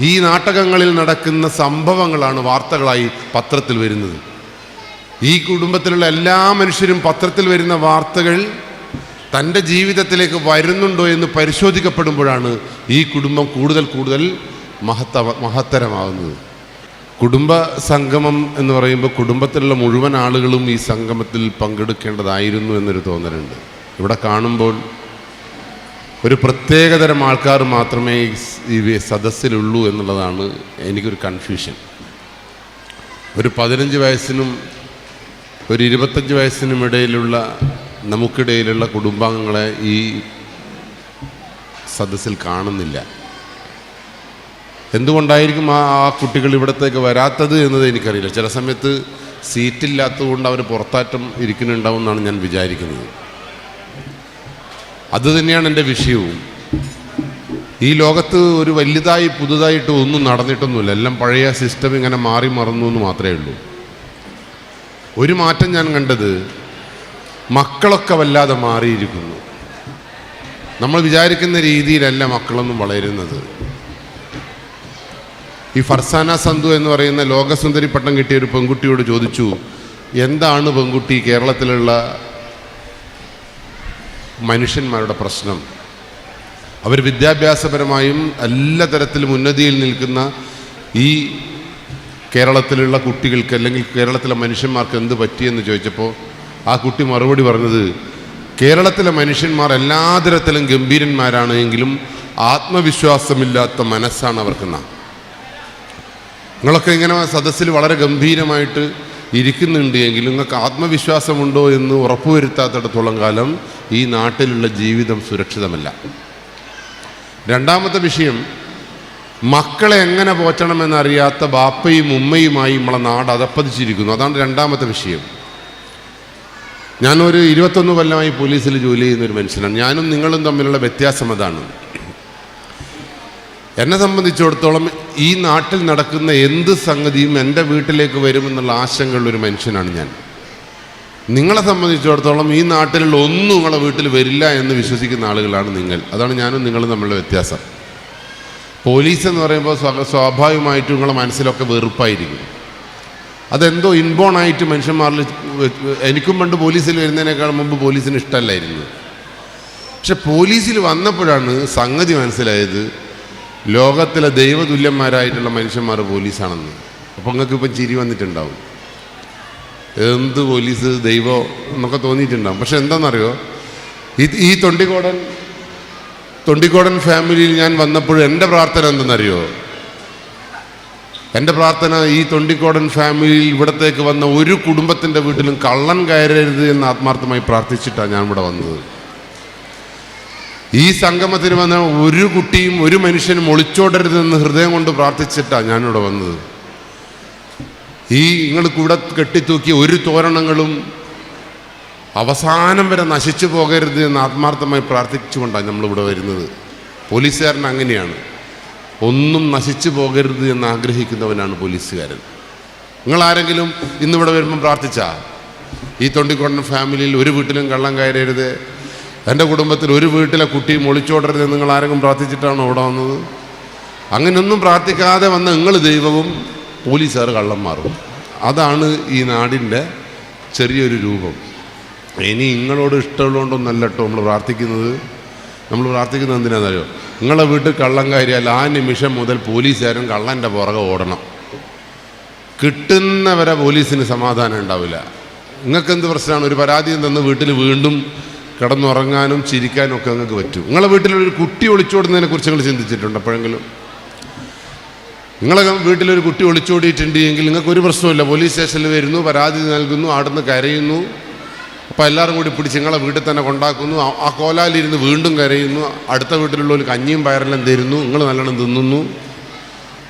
ഈ നാടകങ്ങളിൽ നടക്കുന്ന സംഭവങ്ങളാണ് വാർത്തകളായി പത്രത്തിൽ വരുന്നത്. ഈ കുടുംബത്തിലുള്ള എല്ലാ മനുഷ്യരും പത്രത്തിൽ വരുന്ന വാർത്തകൾ തന്റെ ജീവിതത്തിലേക്ക് വരുന്നുണ്ടോ എന്ന് പരിശോധിക്കപ്പെടുമ്പോഴാണ് ഈ കുടുംബം കൂടുതൽ കൂടുതൽ മഹത്ത മഹത്തരമാകുന്നത്. കുടുംബ സംഗമം എന്ന് പറയുമ്പോൾ കുടുംബത്തിലുള്ള മുഴുവൻ ആളുകളും ഈ സംഗമത്തിൽ പങ്കെടുക്കേണ്ടതായിരുന്നു എന്നൊരു തോന്നലുണ്ട്. ഇവിടെ കാണുമ്പോൾ ഒരു പ്രത്യേകതരം ആൾക്കാർ മാത്രമേ ഈ സദസ്സിലുള്ളൂ എന്നുള്ളതാണ് എനിക്കൊരു കൺഫ്യൂഷൻ ഒരു പതിനഞ്ച് വയസ്സിനും ഒരു ഇരുപത്തഞ്ച് വയസ്സിനും ഇടയിലുള്ള നമുക്കിടയിലുള്ള കുടുംബാംഗങ്ങളെ ഈ സദസ്സിൽ കാണുന്നില്ല. എന്തുകൊണ്ടായിരിക്കും ആ ആ കുട്ടികൾ ഇവിടത്തേക്ക് വരാത്തത് എന്നത് എനിക്കറിയില്ല. ചില സമയത്ത് സീറ്റില്ലാത്തതുകൊണ്ട് അവർ പുറത്താറ്റം ഇരിക്കുന്നുണ്ടാവും എന്നാണ് ഞാൻ വിചാരിക്കുന്നത്. അത് തന്നെയാണ് എന്റെ വിഷയവും. ഈ ലോകത്ത് ഒരു വലുതായി പുതുതായിട്ട് ഒന്നും നടന്നിട്ടൊന്നുമില്ല. എല്ലാം പഴയ സിസ്റ്റം ഇങ്ങനെ മാറി മറന്നു എന്ന് മാത്രമേ ഉള്ളൂ. ഒരു മാറ്റം ഞാൻ കണ്ടത് മക്കളൊക്കെ വല്ലാതെ മാറിയിരിക്കുന്നു. നമ്മൾ വിചാരിക്കുന്ന രീതിയിലല്ല മക്കളൊന്നും വളരുന്നത്. ഈ ഫർസാന സന്ധു എന്ന് പറയുന്ന ലോകസുന്ദരി പട്ടം കിട്ടിയ ഒരു പെൺകുട്ടിയോട് ചോദിച്ചു എന്താണ് പെൺകുട്ടി? കേരളത്തിലുള്ള മനുഷ്യന്മാരുടെ പ്രശ്നം. അവർ വിദ്യാഭ്യാസപരമായും എല്ലാ തരത്തിലും ഉന്നതിയിൽ നിൽക്കുന്ന ഈ കേരളത്തിലുള്ള കുട്ടികൾക്ക് അല്ലെങ്കിൽ കേരളത്തിലെ മനുഷ്യന്മാർക്ക് എന്ത് പറ്റിയെന്ന് ചോദിച്ചപ്പോൾ ആ കുട്ടി മറുപടി പറഞ്ഞത് കേരളത്തിലെ മനുഷ്യന്മാർ എല്ലാ തരത്തിലും ഗംഭീരന്മാരാണ് എങ്കിലും ആത്മവിശ്വാസമില്ലാത്ത മനസ്സാണ് അവർക്കെന്ന. നിങ്ങളൊക്കെ ഇങ്ങനെ സദസ്സിൽ വളരെ ഗംഭീരമായിട്ട് ഇരിക്കുന്നുണ്ട് എങ്കിലും നിങ്ങൾക്ക് ആത്മവിശ്വാസമുണ്ടോ എന്ന് ഉറപ്പുവരുത്താത്തിടത്തോളം കാലം ഈ നാട്ടിലുള്ള ജീവിതം സുരക്ഷിതമല്ല. രണ്ടാമത്തെ വിഷയം മക്കളെ എങ്ങനെ പോറ്റണമെന്നറിയാത്ത ബാപ്പയും ഉമ്മയുമായി നമ്മളെ നാട് അതപ്പതിച്ചിരിക്കുന്നു. അതാണ് രണ്ടാമത്തെ വിഷയം. ഞാനൊരു ഇരുപത്തൊന്ന് കൊല്ലമായി പോലീസിൽ ജോലി ചെയ്യുന്ന ഒരു മനുഷ്യനാണ്. ഞാനും നിങ്ങളും തമ്മിലുള്ള വ്യത്യാസം അതാണ്. എന്നെ സംബന്ധിച്ചിടത്തോളം ഈ നാട്ടിൽ നടക്കുന്ന എന്ത് സംഗതിയും എന്റെ വീട്ടിലേക്ക് വരുമെന്നുള്ള ആശങ്കയുള്ളൊരു മനുഷ്യനാണ് ഞാൻ. നിങ്ങളെ സംബന്ധിച്ചിടത്തോളം ഈ നാട്ടിലുള്ള ഒന്നും നിങ്ങളെ വീട്ടിൽ വരില്ല എന്ന് വിശ്വസിക്കുന്ന ആളുകളാണ് നിങ്ങൾ. അതാണ് ഞാനും നിങ്ങളും തമ്മിലുള്ള വ്യത്യാസം. പോലീസ് എന്ന് പറയുമ്പോൾ സ്വാ- സ്വാഭാവികമായിട്ടും നിങ്ങളെ മനസ്സിലൊക്കെ വെറുപ്പായിരിക്കും. അതെന്തോ ഇൻബോൺ ആയിട്ട് മനുഷ്യന്മാരിൽ എനിക്കും പണ്ട് പോലീസിൽ വരുന്നതിനേക്കാൾ മുമ്പ് പോലീസിന് ഇഷ്ടമല്ലായിരുന്നു. പക്ഷെ പോലീസിൽ വന്നപ്പോഴാണ് സംഗതി മനസ്സിലായത് ലോകത്തിലെ ദൈവതുല്യന്മാരായിട്ടുള്ള മനുഷ്യന്മാർ പോലീസാണെന്ന്. അപ്പോൾ നിങ്ങൾക്ക് ഇപ്പം ചിരി വന്നിട്ടുണ്ടാവും. എന്ത് പോലീസ് ദൈവം എന്നൊക്കെ തോന്നിയിട്ടുണ്ടാവും. പക്ഷെ എന്താണെന്നറിയോ ഈ ഈ തൊണ്ടിക്കോടൻ തൊണ്ടിക്കോടൻ ഫാമിലിയിൽ ഞാൻ വന്നപ്പോൾ എന്റെ പ്രാർത്ഥന എന്തെന്നറിയോ? എന്റെ പ്രാർത്ഥന ഈ തൊണ്ടിക്കോടൻ ഫാമിലിയിൽ ഇവിടത്തേക്ക് വന്ന ഒരു കുടുംബത്തിന്റെ വീട്ടിലും കള്ളൻ കയറരുത് എന്ന് ആത്മാർത്ഥമായി പ്രാർത്ഥിച്ചിട്ടാണ് ഞാൻ ഇവിടെ വന്നത്. ഈ സംഗമത്തിന് വന്ന ഒരു കുട്ടിയും ഒരു മനുഷ്യനും ഒളിച്ചോടരുതെന്ന് ഹൃദയം കൊണ്ട് പ്രാർത്ഥിച്ചിട്ടാണ് ഞാനിവിടെ വന്നത്. ഈ നിങ്ങൾ കൂടെ കെട്ടിത്തൂക്കിയ ഒരു തോരണങ്ങളും അവസാനം വരെ നശിച്ചു പോകരുത് എന്ന് ആത്മാർത്ഥമായി പ്രാർത്ഥിച്ചുകൊണ്ടാണ് നമ്മളിവിടെ വരുന്നത്. പോലീസുകാരൻ അങ്ങനെയാണ്. ഒന്നും നശിച്ചു പോകരുത് എന്ന് ആഗ്രഹിക്കുന്നവനാണ് പോലീസുകാരൻ. നിങ്ങൾ ആരെങ്കിലും ഇന്നിവിടെ വരുമ്പം പ്രാർത്ഥിച്ചാ? ഈ തൊണ്ടിക്കൊണ്ടൻ ഫാമിലിയിൽ ഒരു വീട്ടിലും കള്ളം കയറരുത്. എന്റെ കുടുംബത്തിൽ ഒരു വീട്ടിലെ കുട്ടി ഒളിച്ചോടരുത് നിങ്ങൾ ആരെങ്കിലും പ്രാർത്ഥിച്ചിട്ടാണോ ഇവിടെ വന്നത്? അങ്ങനെയൊന്നും പ്രാർത്ഥിക്കാതെ വന്ന നിങ്ങൾ ദൈവവും പോലീസുകാർ മാറും. അതാണ് ഈ നാടിന്റെ ചെറിയൊരു രൂപം. ഇനി നിങ്ങളോട് ഇഷ്ടമുള്ളതുകൊണ്ടൊന്നല്ല കേട്ടോ നമ്മൾ പ്രാർത്ഥിക്കുന്നത്. നമ്മൾ പ്രാർത്ഥിക്കുന്നത് എന്തിനാണെന്നറിയോ? നിങ്ങളെ വീട്ടിൽ കള്ളം കയറിയാൽ ആ നിമിഷം മുതൽ പോലീസുകാരൻ കള്ളന്റെ പുറകെ ഓടണം. കിട്ടുന്നവരെ പോലീസിന് സമാധാനം ഉണ്ടാവില്ല. നിങ്ങൾക്ക് എന്ത് പ്രശ്നമാണ്? ഒരു പരാതിയും തന്ന് വീട്ടിൽ വീണ്ടും കിടന്നുറങ്ങാനും ചിരിക്കാനും ഒക്കെ നിങ്ങൾക്ക് പറ്റും. നിങ്ങളെ വീട്ടിലൊരു കുട്ടി ഒളിച്ചോടുന്നതിനെ കുറിച്ച് നിങ്ങൾ ചിന്തിച്ചിട്ടുണ്ട് എപ്പോഴെങ്കിലും? നിങ്ങളെ വീട്ടിലൊരു കുട്ടി ഒളിച്ചോടിയിട്ടുണ്ട് എങ്കിൽ നിങ്ങൾക്ക് ഒരു പ്രശ്നമില്ല പോലീസ് സ്റ്റേഷനിൽ വരുന്നു പരാതി നൽകുന്നു അവിടുന്ന് കരയുന്നു. അപ്പോൾ എല്ലാവരും കൂടി പിടിച്ച് നിങ്ങളെ വീട്ടിൽ തന്നെ കൊണ്ടാക്കുന്നു. ആ- കോലാലിരുന്ന് വീണ്ടും കരയുന്നു. അടുത്ത വീട്ടിലുള്ള ഒരു കഞ്ഞിയും പയറെല്ലാം തരുന്നു. നിങ്ങൾ നല്ലോണം തിന്നുന്നു.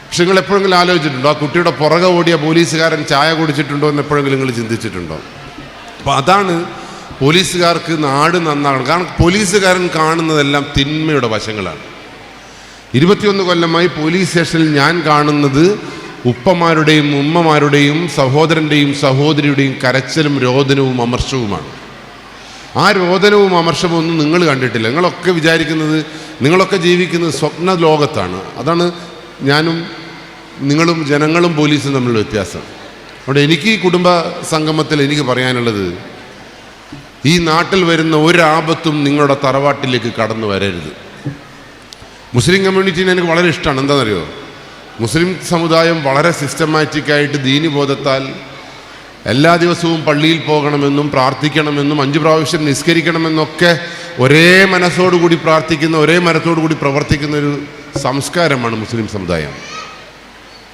പക്ഷെ നിങ്ങൾ എപ്പോഴെങ്കിലും ആലോചിച്ചിട്ടുണ്ടോ? ആ കുട്ടിയുടെ പുറകെ ഓടിയ പോലീസുകാരൻ ചായ കുടിച്ചിട്ടുണ്ടോ എന്ന് എപ്പോഴെങ്കിലും നിങ്ങൾ ചിന്തിച്ചിട്ടുണ്ടോ? അപ്പോൾ അതാണ് പോലീസുകാർക്ക് നാട് നന്നാകണം. കാരണം പോലീസുകാരൻ കാണുന്നതെല്ലാം തിന്മയുടെ വശങ്ങളാണ്. ഇരുപത്തിയൊന്ന് കൊല്ലമായി പോലീസ് സ്റ്റേഷനിൽ ഞാൻ കാണുന്നത് ഉപ്പമാരുടെയും ഉമ്മമാരുടെയും സഹോദരന്റെയും സഹോദരിയുടെയും കരച്ചിലും രോദനവും അമർഷവുമാണ്. ആ രോദനവും അമർഷവും ഒന്നും നിങ്ങൾ കണ്ടിട്ടില്ല. നിങ്ങളൊക്കെ വിചാരിക്കുന്നത് നിങ്ങളൊക്കെ ജീവിക്കുന്നത് സ്വപ്ന ലോകത്താണ്. അതാണ് ഞാനും നിങ്ങളും ജനങ്ങളും പോലീസും തമ്മിലുള്ള വ്യത്യാസം. അതുകൊണ്ട് എനിക്ക് ഈ കുടുംബ സംഗമത്തിൽ എനിക്ക് പറയാനുള്ളത് ഈ നാട്ടിൽ വരുന്ന ഒരാപത്തും നിങ്ങളുടെ തറവാട്ടിലേക്ക് കടന്നു വരരുത്. മുസ്ലിം കമ്മ്യൂണിറ്റീനെ എനിക്ക് വളരെ ഇഷ്ടമാണ്. എന്താണെന്നറിയോ? മുസ്ലിം സമുദായം വളരെ സിസ്റ്റമാറ്റിക്കായിട്ട് ദീനിബോധത്താൽ എല്ലാ ദിവസവും പള്ളിയിൽ പോകണമെന്നും പ്രാർത്ഥിക്കണമെന്നും അഞ്ചു പ്രാവശ്യം നിസ്കരിക്കണമെന്നൊക്കെ ഒരേ മനസ്സോടുകൂടി പ്രാർത്ഥിക്കുന്ന ഒരേ മനസ്സോടുകൂടി പ്രവർത്തിക്കുന്ന ഒരു സംസ്കാരമാണ് മുസ്ലിം സമുദായം.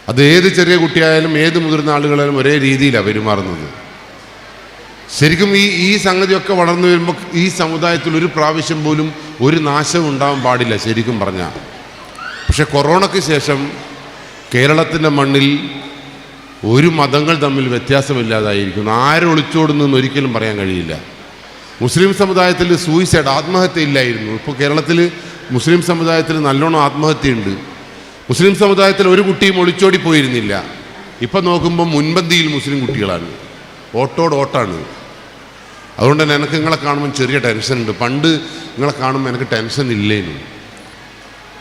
അത് ഏത് ചെറിയ കുട്ടിയായാലും ഏത് മുതിർന്ന ആളുകളായാലും ഒരേ രീതിയിലാണ് പെരുമാറുന്നത്. ശരിക്കും ഈ ഈ സംഗതിയൊക്കെ വളർന്നു വരുമ്പോൾ ഈ സമുദായത്തിൽ ഒരു പ്രാവശ്യം പോലും ഒരു നാശം ഉണ്ടാവാൻ പാടില്ല ശരിക്കും പറഞ്ഞാൽ പക്ഷെ കൊറോണയ്ക്ക് ശേഷം കേരളത്തിന്റെ മണ്ണിൽ ഒരു മതങ്ങൾ തമ്മിൽ വ്യത്യാസമില്ലാതായിരിക്കുന്നു. ആരൊളിച്ചോടുന്നെന്ന് ഒരിക്കലും പറയാൻ കഴിയില്ല. മുസ്ലിം സമുദായത്തിൽ സൂയിസൈഡ് ആത്മഹത്യ ഇല്ലായിരുന്നു. ഇപ്പോൾ കേരളത്തിൽ മുസ്ലിം സമുദായത്തിൽ നല്ലോണം ആത്മഹത്യയുണ്ട്. മുസ്ലിം സമുദായത്തിൽ ഒരു കുട്ടിയും ഒളിച്ചോടി പോയിരുന്നില്ല. ഇപ്പം നോക്കുമ്പോൾ മുൻപന്തിയിൽ മുസ്ലിം കുട്ടികളാണ്. ഓട്ടോട് ഓട്ടാണ്. അതുകൊണ്ട് തന്നെ എനിക്ക് നിങ്ങളെ കാണുമ്പോൾ ചെറിയ ടെൻഷൻ ഉണ്ട്. പണ്ട് നിങ്ങളെ കാണുമ്പോൾ എനിക്ക് ടെൻഷൻ ഇല്ലേനു.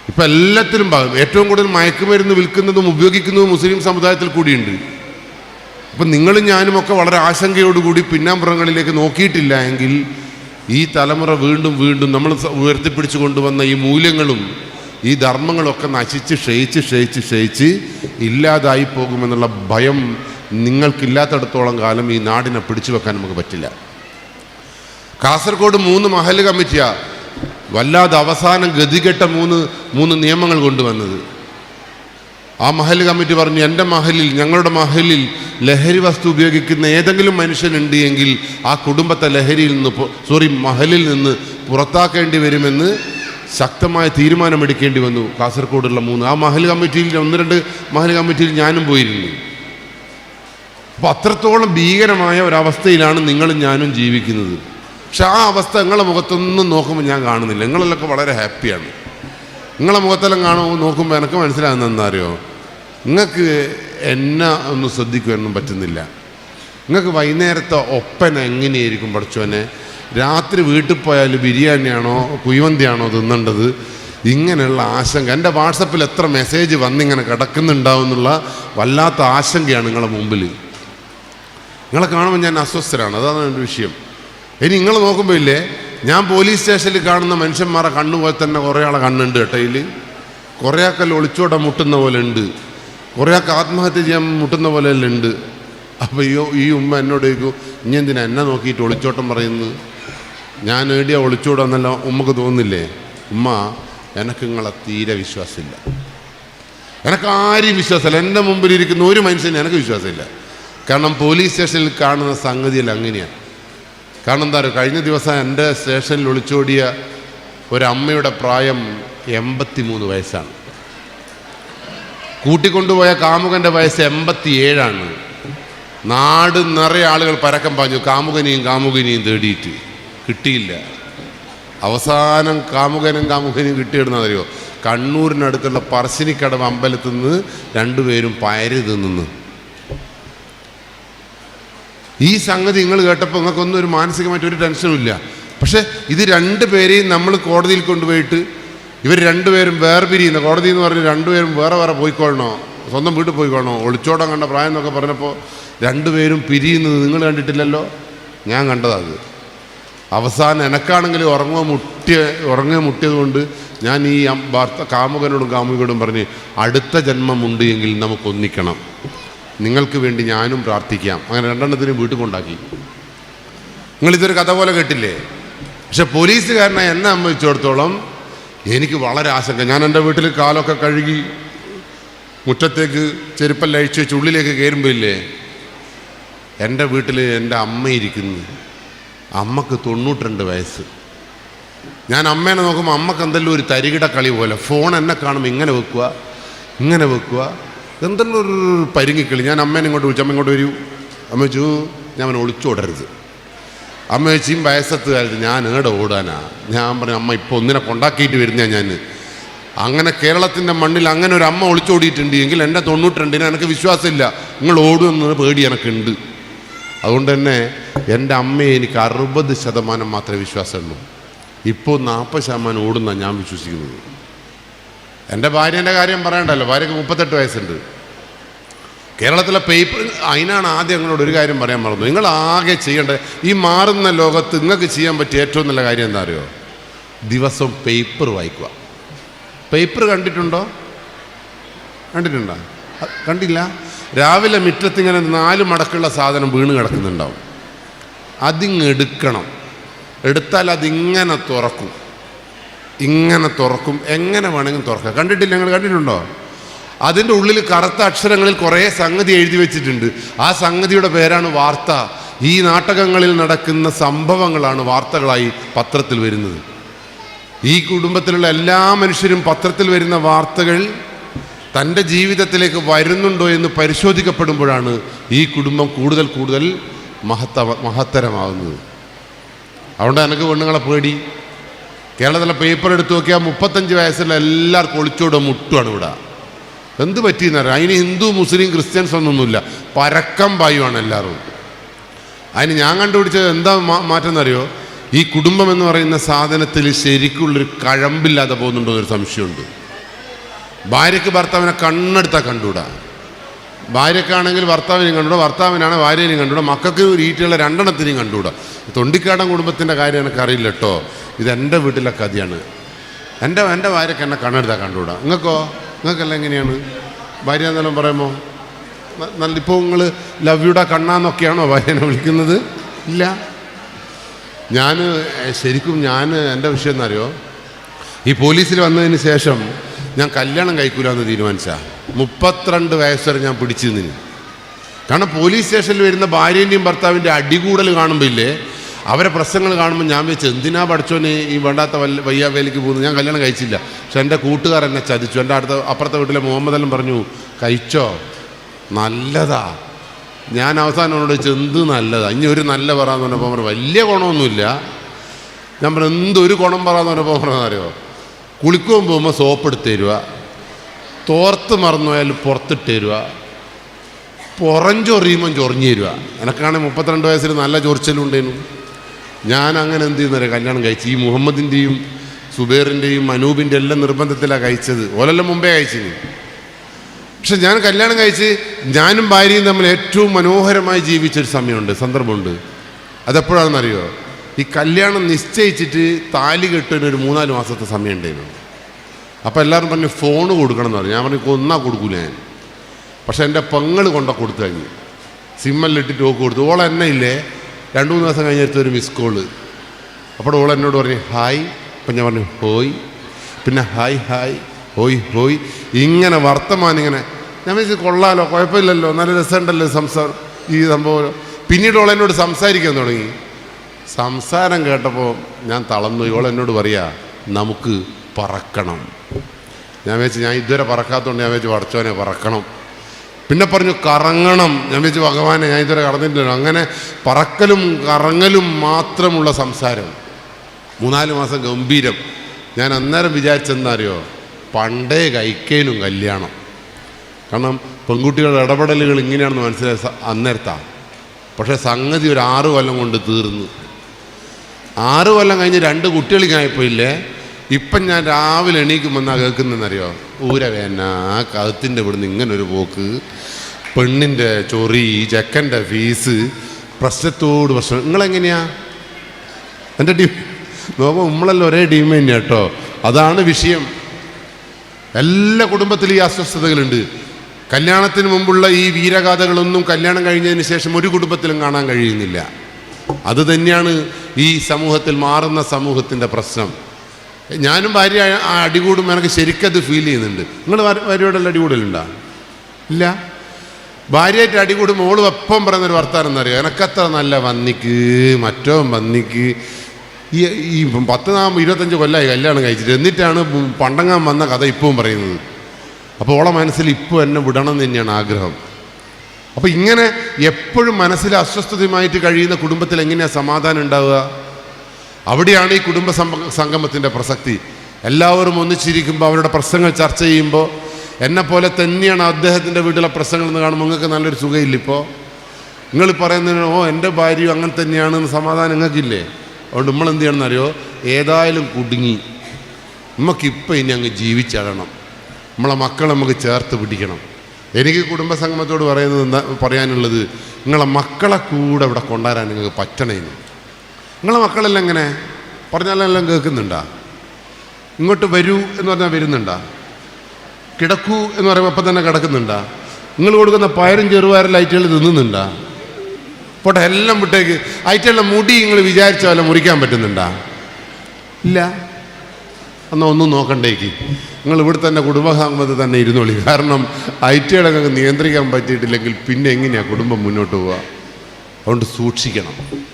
ഇപ്പം എല്ലാത്തിലും ഭാഗം. ഏറ്റവും കൂടുതൽ മയക്കുമരുന്ന് വിൽക്കുന്നതും ഉപയോഗിക്കുന്നതും മുസ്ലിം സമുദായത്തിൽ കൂടിയുണ്ട്. അപ്പം നിങ്ങളും ഞാനും ഒക്കെ വളരെ ആശങ്കയോടുകൂടി പിന്നാമ്പുറങ്ങളിലേക്ക് നോക്കിയിട്ടില്ല എങ്കിൽ ഈ തലമുറ വീണ്ടും വീണ്ടും നമ്മൾ ഉയർത്തിപ്പിടിച്ചു കൊണ്ടുവന്ന ഈ മൂല്യങ്ങളും ഈ ധർമ്മങ്ങളൊക്കെ നശിച്ച് ക്ഷയിച്ച് ക്ഷയിച്ച് ക്ഷയിച്ച് ഇല്ലാതായി പോകുമെന്നുള്ള ഭയം നിങ്ങൾക്കില്ലാത്തടത്തോളം കാലം ഈ നാടിനെ പിടിച്ചു വെക്കാൻ നമുക്ക് പറ്റില്ല. കാസർഗോഡ് മൂന്ന് മഹൽ കമ്മിറ്റിയാ വല്ലാതെ അവസാനം ഗതികെട്ട മൂന്ന് മൂന്ന് നിയമങ്ങൾ കൊണ്ടുവന്നത്. ആ മഹൽ കമ്മിറ്റി പറഞ്ഞു എന്റെ മഹലിൽ ഞങ്ങളുടെ മഹലിൽ ലഹരി വസ്തു ഉപയോഗിക്കുന്ന ഏതെങ്കിലും മനുഷ്യനുണ്ട് എങ്കിൽ ആ കുടുംബത്തെ ലഹരിയിൽ നിന്ന് സോറി മഹലിൽ നിന്ന് പുറത്താക്കേണ്ടി വരുമെന്ന് ശക്തമായ തീരുമാനമെടുക്കേണ്ടി വന്നു കാസർഗോഡുള്ള മൂന്ന്. ആ മഹൽ കമ്മിറ്റിയിൽ ഒന്ന് രണ്ട് മഹൽ കമ്മിറ്റിയിൽ ഞാനും പോയിരുന്നു. അപ്പോൾ അത്രത്തോളം ഭീകരമായ ഒരവസ്ഥയിലാണ് നിങ്ങളും ഞാനും ജീവിക്കുന്നത്. പക്ഷെ ആ അവസ്ഥ നിങ്ങളെ മുഖത്തൊന്നും നോക്കുമ്പോൾ ഞാൻ കാണുന്നില്ല. നിങ്ങളെല്ലാം വളരെ ഹാപ്പിയാണ്. നിങ്ങളെ മുഖത്തെല്ലാം കാണുമ്പോൾ നോക്കുമ്പോൾ എനിക്ക് മനസ്സിലാകുന്ന അറിയോ നിങ്ങൾക്ക് എന്നെ ഒന്നും ശ്രദ്ധിക്കുവാനൊന്നും പറ്റുന്നില്ല. നിങ്ങൾക്ക് വൈകുന്നേരത്തെ ഒപ്പന എങ്ങനെയായിരിക്കും പഠിച്ചോനെ? രാത്രി വീട്ടിൽ പോയാൽ ബിരിയാണിയാണോ കുയ്യവന്തിയാണോ തിന്നേണ്ടത്? ഇങ്ങനെയുള്ള ആശങ്ക. എന്റെ വാട്സപ്പിൽ എത്ര മെസ്സേജ് വന്നിങ്ങനെ കിടക്കുന്നുണ്ടാവും എന്നുള്ള വല്ലാത്ത ആശങ്കയാണ് നിങ്ങളെ മുമ്പിൽ നിങ്ങളെ കാണുമ്പോൾ ഞാൻ അസ്വസ്ഥരാണ്. അതാണ് എന്റെ വിഷയം. ഇനി നിങ്ങൾ നോക്കുമ്പോൾ ഇല്ലേ? ഞാൻ പോലീസ് സ്റ്റേഷനിൽ കാണുന്ന മനുഷ്യന്മാരെ കണ്ണുപോലെ തന്നെ കുറേ ആളെ കണ്ണുണ്ട് കേട്ടോ ഇതിൽ കുറേ ആക്കൽ ഒളിച്ചോടെ മുട്ടുന്ന പോലെ ഉണ്ട്. കുറേ ആൾക്ക് ആത്മഹത്യ ചെയ്യാൻ മുട്ടുന്ന പോലെ എല്ലാം ഉണ്ട്. അപ്പോൾ ഈ ഈ ഉമ്മ എന്നോട് ചോദിക്കും ഇനി എന്തിനാ എന്നെ നോക്കിയിട്ട് ഒളിച്ചോട്ടം പറയുന്നു ഞാൻ എവിടെയാ ഒളിച്ചോടാന്നല്ല ഉമ്മക്ക് തോന്നുന്നില്ലേ? ഉമ്മ എനക്ക് നിങ്ങളെ തീരെ വിശ്വാസമില്ല. എനക്ക് ആരും വിശ്വാസമില്ല. എന്റെ മുമ്പിൽ ഇരിക്കുന്ന ഒരു മനുഷ്യന് എനിക്ക് വിശ്വാസമില്ല. കാരണം പോലീസ് സ്റ്റേഷനിൽ കാണുന്ന സംഗതിയിൽ അങ്ങനെയാണ്. കാരണം എന്താ പറയുക കഴിഞ്ഞ ദിവസം എന്റെ സ്റ്റേഷനിൽ ഒളിച്ചോടിയ ഒരമ്മയുടെ പ്രായം എൺപത്തി മൂന്ന് വയസ്സാണ്. കൂട്ടിക്കൊണ്ടുപോയ കാമുകന്റെ വയസ്സ് എൺപത്തിയേഴാണ്. നാട് നിറയെ ആളുകൾ പരക്കം പാഞ്ഞു. കാമുകനെയും കാമുകനെയും തേടിയിട്ട്. കിട്ടിയില്ല. അവസാനം കാമുകനും കാമുകനെയും കിട്ടിയിടുന്നതറിയോ കണ്ണൂരിനടുത്തുള്ള പറശ്ശിനിക്കടവ് അമ്പലത്തിൽ നിന്ന് രണ്ടുപേരും പയര് തിന്നു ഈ സംഗതി നിങ്ങൾ കേട്ടപ്പോൾ നിങ്ങൾക്കൊന്നും ഒരു മാനസികമായിട്ട് ഒരു ടെൻഷനും ഇല്ല. പക്ഷേ ഇത് രണ്ട് പേരെയും നമ്മൾ കോടതിയിൽ കൊണ്ടുപോയിട്ട് ഇവർ രണ്ടുപേരും വേർപിരിയുന്ന കോടതി എന്ന് പറഞ്ഞ് രണ്ടുപേരും വേറെ വേറെ പോയിക്കൊള്ളണോ? സ്വന്തം വീട്ടിൽ പോയിക്കൊള്ളണോ? ഒളിച്ചോടം കണ്ട പ്രായം എന്നൊക്കെ പറഞ്ഞപ്പോൾ രണ്ടുപേരും പിരിയുന്നത് നിങ്ങൾ കണ്ടിട്ടില്ലല്ലോ? ഞാൻ കണ്ടതാണ് അവസാനം എനക്കാണെങ്കിൽ ഉറങ്ങുക മുട്ടിയ ഉറങ്ങുക മുട്ടിയത് കൊണ്ട് ഞാൻ ഈ ഭർത്ത കാമുകനോടും കാമുകയോടും പറഞ്ഞ് അടുത്ത ജന്മമുണ്ട് എങ്കിൽ നമുക്ക് ഒന്നിക്കണം. നിങ്ങൾക്ക് വേണ്ടി ഞാനും പ്രാർത്ഥിക്കാം. അങ്ങനെ രണ്ടെണ്ണത്തിനും വീട്ടിൽ കൊണ്ടാക്കി നിങ്ങളിതൊരു കഥ പോലെ കേട്ടില്ലേ? പക്ഷെ പോലീസുകാരനെ എന്നെ സംബന്ധിച്ചിടത്തോളം എനിക്ക് വളരെ ആശങ്ക. ഞാൻ എന്റെ വീട്ടിൽ കാലൊക്കെ കഴുകി മുറ്റത്തേക്ക് ചെരുപ്പെല്ലാം അഴിച്ച് വെച്ച് ഉള്ളിലേക്ക് കയറുമ്പോൾ ഇല്ലേ എന്റെ വീട്ടിൽ എന്റെ അമ്മ ഇരിക്കുന്നു. അമ്മയ്ക്ക് തൊണ്ണൂറ്റിരണ്ട് വയസ്സ്. ഞാൻ അമ്മേനെ നോക്കുമ്പോൾ അമ്മയ്ക്ക് എന്തെല്ലാം ഒരു തരികിട കളി പോലെ. ഫോൺ എന്നെ കാണുമ്പോൾ ഇങ്ങനെ വെക്കുക ഇങ്ങനെ വെക്കുക എന്തെല്ലാം ഒരു പരുങ്ങിക്കളി. ഞാൻ അമ്മേനെ ഇങ്ങോട്ട് വിളിച്ചു അമ്മ ഇങ്ങോട്ട് വരൂ. അമ്മ വെച്ചു ഞാൻ അവനെ ഒളിച്ചോടരുത് അമ്മ വെച്ചും വയസ്സത്ത് കാലത്ത് ഞാൻ ഏടെ ഓടാനാ? ഞാൻ പറഞ്ഞു അമ്മ ഇപ്പോൾ ഒന്നിനെ കൊണ്ടാക്കിയിട്ട് വരുന്ന ഞാൻ അങ്ങനെ കേരളത്തിന്റെ മണ്ണിൽ അങ്ങനെ ഒരു അമ്മ ഒളിച്ചോടിയിട്ടുണ്ട് എങ്കിൽ എന്റെ തൊണ്ണൂറ്റിരണ്ടിന് എനിക്ക് വിശ്വാസമില്ല. നിങ്ങൾ ഓടുമെന്ന് പേടി എനിക്കുണ്ട്. അതുകൊണ്ട് തന്നെ എന്റെ അമ്മയെ എനിക്ക് അറുപത് ശതമാനം മാത്രമേ വിശ്വാസമുള്ളൂ. ഇപ്പോൾ നാൽപ്പത് ശതമാനം ഓടുന്ന ഞാൻ വിശ്വസിക്കുന്നത്. എന്റെ ഭാര്യേന്റെ കാര്യം പറയണ്ടല്ലോ. ഭാര്യക്ക് മുപ്പത്തെട്ട് വയസ്സുണ്ട്. കേരളത്തിലെ പേപ്പർ അതിനാണ് ആദ്യം നിങ്ങളോട് ഒരു കാര്യം പറയാൻ മറന്നു. നിങ്ങൾ ആകെ ചെയ്യേണ്ടത് ഈ മാറുന്ന ലോകത്ത് നിങ്ങൾക്ക് ചെയ്യാൻ പറ്റിയ ഏറ്റവും നല്ല കാര്യം എന്താ അറിയോ? ദിവസം പേപ്പർ വായിക്കുക. പേപ്പർ കണ്ടിട്ടുണ്ടോ? കണ്ടിട്ടുണ്ടോ? കണ്ടില്ല. രാവിലെ മുറ്റത്തിങ്ങനെ നാല് മടക്കുള്ള സാധനം വീണ് കിടക്കുന്നുണ്ടാവും. അതിങ്ങെടുക്കണം എടുത്താൽ അതിങ്ങനെ തുറക്കും. ഇങ്ങനെ തുറക്കും എങ്ങനെ വേണമെങ്കിലും തുറക്കാം. കണ്ടിട്ടില്ല ഞങ്ങൾ കണ്ടിട്ടുണ്ടോ? അതിന്റെ ഉള്ളിൽ കറുത്ത അക്ഷരങ്ങളിൽ കുറേ സംഗതി എഴുതി വെച്ചിട്ടുണ്ട്. ആ സംഗതിയുടെ പേരാണ് വാർത്ത. ഈ നാടകങ്ങളിൽ നടക്കുന്ന സംഭവങ്ങളാണ് വാർത്തകളായി പത്രത്തിൽ വരുന്നത്. ഈ കുടുംബത്തിലുള്ള എല്ലാ മനുഷ്യരും പത്രത്തിൽ വരുന്ന വാർത്തകൾ തന്റെ ജീവിതത്തിലേക്ക് വരുന്നുണ്ടോ എന്ന് പരിശോധിക്കപ്പെടുമ്പോഴാണ് ഈ കുടുംബം കൂടുതൽ കൂടുതൽ മഹത്ത മഹത്തരമാകുന്നത് അതുകൊണ്ട് എനിക്ക് പെണ്ണുങ്ങളെ പേടി. കേരളത്തിലെ പേപ്പർ എടുത്തു നോക്കിയാൽ മുപ്പത്തഞ്ച് വയസ്സുള്ള എല്ലാവർക്കും ഒളിച്ചോടെ മുട്ടുമാണ് ഇവിടെ. എന്ത് പറ്റിയെന്നറിയാം അതിന് ഹിന്ദു മുസ്ലിം ക്രിസ്ത്യൻസ് ഒന്നൊന്നുമില്ല പരക്കം വായുവാണ് എല്ലാവരും. അതിന് ഞാൻ കണ്ടുപിടിച്ചത് എന്താ മാറ്റം എന്നറിയോ ഈ കുടുംബം എന്ന് പറയുന്ന സാധനത്തിൽ ശരിക്കുള്ളൊരു കഴമ്പില്ലാതെ പോകുന്നുണ്ടോ എന്നൊരു സംശയമുണ്ട്. ഭാര്യയ്ക്ക് ഭർത്താവിനെ കണ്ണെടുത്താൽ കണ്ടുകൂടാ. ഭാര്യക്കാണെങ്കിൽ ഭർത്താവിനെയും കണ്ടുകൂടാ ഭർത്താവിനാണ് ഭാര്യനെയും കണ്ടുകൂടാ മക്കൾക്ക് ഈറ്റുള്ള രണ്ടെണ്ണത്തിനെയും കണ്ടുകൂടാ. തൊണ്ടിക്കാടൻ കുടുംബത്തിന്റെ കാര്യം എനിക്കറിയില്ല കേട്ടോ. ഇത് എന്റെ വീട്ടിലെ കഥയാണ്. എന്റെ എന്റെ ഭാര്യയ്ക്ക് എന്നെ കണ്ണെടുത്താൽ കണ്ടുകൂടാ. നിങ്ങൾക്കോ നിങ്ങൾക്കെല്ലാം എങ്ങനെയാണ്? ഭാര്യ എന്നെല്ലാം പറയുമോ? നല്ല ഇപ്പോൾ നിങ്ങൾ ലവ് യുടെ കണ്ണാന്നൊക്കെയാണോ ഭാര്യനെ വിളിക്കുന്നത്? ഇല്ല. ഞാൻ ശരിക്കും ഞാൻ എന്റെ വിഷയം എന്നറിയോ ഈ പോലീസിൽ വന്നതിന് ശേഷം ഞാൻ കല്യാണം കഴിക്കൂലെന്ന് തീരുമാനിച്ചാ. മുപ്പത്തിരണ്ട് വയസ്സുവരെ ഞാൻ പിടിച്ചു കാരണം പോലീസ് സ്റ്റേഷനിൽ വരുന്ന ഭാര്യന്റെയും ഭർത്താവിന്റെ അടികൂടൽ കാണുമ്പോൾ ഇല്ലേ അവരെ പ്രശ്നങ്ങൾ കാണുമ്പോൾ ഞാൻ വെച്ച് എന്തിനാ പഠിച്ചോനെ ഈ വേണ്ടാത്ത വല്ല വയ്യാവേലിക്ക് പോകുന്നത്? ഞാൻ കല്യാണം കഴിച്ചില്ല. പക്ഷെ എന്റെ കൂട്ടുകാർ എന്നെ ചതിച്ചു. എന്റെ അടുത്ത അപ്പുറത്തെ വീട്ടിലെ മുഹമ്മദ് എല്ലാം പറഞ്ഞു കഴിച്ചോ? നല്ലതാ. ഞാൻ അവസാനം അവനോട് ചോദിച്ചു എന്ത് നല്ലതാ? ഇനി ഒരു നല്ല പറയാന്ന് പറഞ്ഞപ്പോൾ പറഞ്ഞു വലിയ ഗുണമൊന്നുമില്ല. ഞാൻ പറഞ്ഞു എന്തൊരു ഗുണം പറയാന്ന് പറഞ്ഞപ്പോൾ പറഞ്ഞറിയോ കുളിക്കുമ്പോൾ പോകുമ്പോൾ സോപ്പ് എടുത്ത് തരുക തോർത്ത് മറന്നു പോയാൽ പുറത്തിട്ട് തരുക പുറഞ്ചൊറിയുമ്പം ചൊറിഞ്ഞു തരുക എനക്കാണെങ്കിൽ മുപ്പത്തിരണ്ട് വയസ്സിൽ നല്ല ചൊറിച്ചലും ഉണ്ടേനു ഞാൻ അങ്ങനെ എന്ത് ചെയ്യുന്നവരെ കല്യാണം കഴിച്ചു. ഈ മുഹമ്മദിന്റെയും സുബേറിന്റെയും അനൂപിന്റെ എല്ലാം നിർബന്ധത്തിലാണ് കഴിച്ചത്. ഓലെല്ലാം മുമ്പേ കഴിച്ചിന്. പക്ഷെ ഞാൻ കല്യാണം കഴിച്ച് ഞാനും ഭാര്യയും തമ്മിൽ ഏറ്റവും മനോഹരമായി ജീവിച്ചൊരു സമയമുണ്ട് സന്ദർഭമുണ്ട്. അതെപ്പോഴാണെന്നറിയോ? ഈ കല്യാണം നിശ്ചയിച്ചിട്ട് താലി കെട്ടുന്ന ഒരു മൂന്നാൽ മാസത്തെ സമയം ഉണ്ടായിരുന്നു അപ്പോൾ എല്ലാവരും പറഞ്ഞു ഫോൺ കൊടുക്കണം എന്ന് പറഞ്ഞു. ഞാൻ പറഞ്ഞു കൊന്നാ കൊടുക്കൂല ഞാൻ. പക്ഷെ എന്റെ പെങ്ങൾ കൊണ്ട കൊടുത്തു കഴിഞ്ഞു. സിമ്മെല്ലാം ഇട്ടിട്ട് ഓക്ക് കൊടുത്തു. ഓളെന്നെ ഇല്ലേ? രണ്ട് മൂന്ന് ദിവസം കഴിഞ്ഞിട്ട് ഒരു മിസ് കോൾ അപ്പോൾ ഓൾ എന്നോട് പറഞ്ഞു ഹായ് അപ്പം ഞാൻ പറഞ്ഞു ഹോയ് പിന്നെ ഹായ് ഹായ് ഹോയ് ഹോയ് ഇങ്ങനെ വർത്തമാനം ഇങ്ങനെ ഞാൻ വെച്ച് കൊള്ളാലോ കുഴപ്പമില്ലല്ലോ. നല്ല രസമുണ്ടല്ലോ സംസാരം ഈ സംഭവം. പിന്നീട് ഓൾ എന്നോട് സംസാരിക്കാൻ തുടങ്ങി. സംസാരം കേട്ടപ്പോൾ ഞാൻ തളർന്നു. ഇവൾ എന്നോട് പറയാ നമുക്ക് പറക്കണം. ഞാൻ വെച്ച് ഞാൻ ഇതുവരെ പറക്കാത്തതുകൊണ്ട് ഞാൻ വെച്ച് വടച്ചോനെ പറക്കണം. പിന്നെ പറഞ്ഞു കറങ്ങണം. ഞാൻ വെച്ച് ഭഗവാനെ ഞാൻ ഇതുവരെ കടന്നിട്ടില്ല അങ്ങനെ പറക്കലും കറങ്ങലും മാത്രമുള്ള സംസാരം. മൂന്നാൽ മാസം ഗംഭീരം. ഞാൻ അന്നേരം വിചാരിച്ചെന്നറിയോ പണ്ടേ കഴിക്കേനും കല്യാണം. കാരണം പെൺകുട്ടികളുടെ ഇടപെടലുകൾ ഇങ്ങനെയാണെന്ന് മനസ്സിലായി അന്നേരത്താണ് പക്ഷേ സംഗതി ഒരു ആറ് കൊല്ലം കൊണ്ട് തീർന്നു. ആറ് കൊല്ലം കഴിഞ്ഞ് രണ്ട് കുട്ടികളിങ്ങായപ്പോൾ ഇല്ലേ ഇപ്പം ഞാൻ രാവിലെ എണീക്കുമ്പോൾ എന്നാ കേൾക്കുന്നതെന്നറിയോ? ഊരവേന കഴുത്തിന്റെ ഇവിടുന്ന് ഇങ്ങനെ ഒരു പോക്ക് പെണ്ണിന്റെ ചൊറി ചെക്കന്റെ ഫീസ് പ്രശ്നത്തോട് പ്രശ്നം. നിങ്ങളെങ്ങനെയാ? എന്റെ ടീം നോക്കുമ്പോൾ നമ്മളെല്ലാം ഒരേ ടീം തന്നെയാണ് കേട്ടോ. അതാണ് വിഷയം. എല്ലാ കുടുംബത്തിലും ഈ അസ്വസ്ഥതകളുണ്ട്. കല്യാണത്തിന് മുമ്പുള്ള ഈ വീരഗാഥകളൊന്നും കല്യാണം കഴിഞ്ഞതിന് ശേഷം ഒരു കുടുംബത്തിലും കാണാൻ കഴിയുന്നില്ല. അത് തന്നെയാണ് ഈ സമൂഹത്തിൽ മാറുന്ന സമൂഹത്തിന്റെ പ്രശ്നം. ഞാനും ഭാര്യ അടികൂടുമ്പോൾ എനിക്ക് ശരിക്കത് ഫീൽ ചെയ്യുന്നുണ്ട്. നിങ്ങൾ ഭാര്യയോടെല്ലാം അടികൂടലുണ്ടോ ഇല്ല. ഭാര്യയായിട്ട് അടികൂടുമ്പോൾ മോൾ എപ്പം പറയുന്നൊരു വർത്താനം എന്നറിയോ എനക്കത്ര നല്ല വന്നിക്ക് മറ്റോ വന്നിക്ക്. ഈ ഈ പത്ത് നാം ഇരുപത്തഞ്ച് കൊല്ലമായി കല്യാണം കഴിച്ചിട്ട്. എന്നിട്ടാണ് പണ്ടങ്ങാൻ വന്ന കഥ ഇപ്പവും പറയുന്നത്. അപ്പോൾ ഓളെ മനസ്സിൽ ഇപ്പോൾ എന്നെ വിടണം എന്ന് തന്നെയാണ് ആഗ്രഹം. അപ്പോൾ ഇങ്ങനെ എപ്പോഴും മനസ്സിൽ അസ്വസ്ഥതയുമായിട്ട് കഴിയുന്ന കുടുംബത്തിൽ എങ്ങനെയാണ് സമാധാനം ഉണ്ടാവുക? അവിടെയാണ് ഈ കുടുംബ സംഗ- സംഗമത്തിന്റെ പ്രസക്തി. എല്ലാവരും ഒന്നിച്ചിരിക്കുമ്പോൾ അവരുടെ പ്രശ്നങ്ങൾ ചർച്ച ചെയ്യുമ്പോൾ എന്നെ പോലെ തന്നെയാണ് അദ്ദേഹത്തിന്റെ വീട്ടിലെ പ്രശ്നങ്ങൾ എന്ന് കാണുമ്പോൾ നിങ്ങൾക്ക് നല്ലൊരു സുഖമില്ല ഇപ്പോൾ നിങ്ങൾ പറയുന്നതിന് ഓ എന്റെ ഭാര്യയും അങ്ങനെ തന്നെയാണെന്ന് സമാധാനം നിങ്ങൾക്കില്ലേ? അതുകൊണ്ട് നമ്മൾ എന്ത് ചെയ്യണമെന്നറിയോ ഏതായാലും കുടുങ്ങി. നമുക്കിപ്പോൾ ഇനി അങ്ങ് ജീവിച്ചടണം നമ്മളെ മക്കളെ നമുക്ക് ചേർത്ത് പിടിക്കണം. എനിക്ക് കുടുംബസംഗമത്തോട് പറയുന്നത് പറയാനുള്ളത് നിങ്ങളെ മക്കളെ കൂടെ ഇവിടെ കൊണ്ടുവരാൻ നിങ്ങൾക്ക് പറ്റണേന്ന് നിങ്ങളെ മക്കളെല്ലാം എങ്ങനെ? പറഞ്ഞാലെല്ലാം കേൾക്കുന്നുണ്ടാ? ഇങ്ങോട്ട് വരൂ എന്ന് പറഞ്ഞാൽ വരുന്നുണ്ടാ? കിടക്കൂ എന്ന് പറയുമ്പോൾ അപ്പം തന്നെ കിടക്കുന്നുണ്ടാ? നിങ്ങൾ കൊടുക്കുന്ന പയറും ചെറുപയറും ലൈറ്റുകൾ തിന്നുന്നുണ്ടാ? പോട്ടെ എല്ലാം വിട്ടേക്ക്. അയറ്റുള്ള മുടി നിങ്ങൾ വിചാരിച്ച പോലെ മുറിക്കാൻ പറ്റുന്നുണ്ടാ? ഇല്ല. എന്നാൽ ഒന്നും നോക്കണ്ടേക്ക്. നിങ്ങൾ ഇവിടെ തന്നെ കുടുംബസംഗമത്തിൽ തന്നെ ഇരുന്നോളി. കാരണം ഐറ്റികളൊക്കെ നിയന്ത്രിക്കാൻ പറ്റിയിട്ടില്ലെങ്കിൽ പിന്നെ എങ്ങനെയാണ് കുടുംബം മുന്നോട്ട് പോവുക? അതുകൊണ്ട് സൂക്ഷിക്കണം.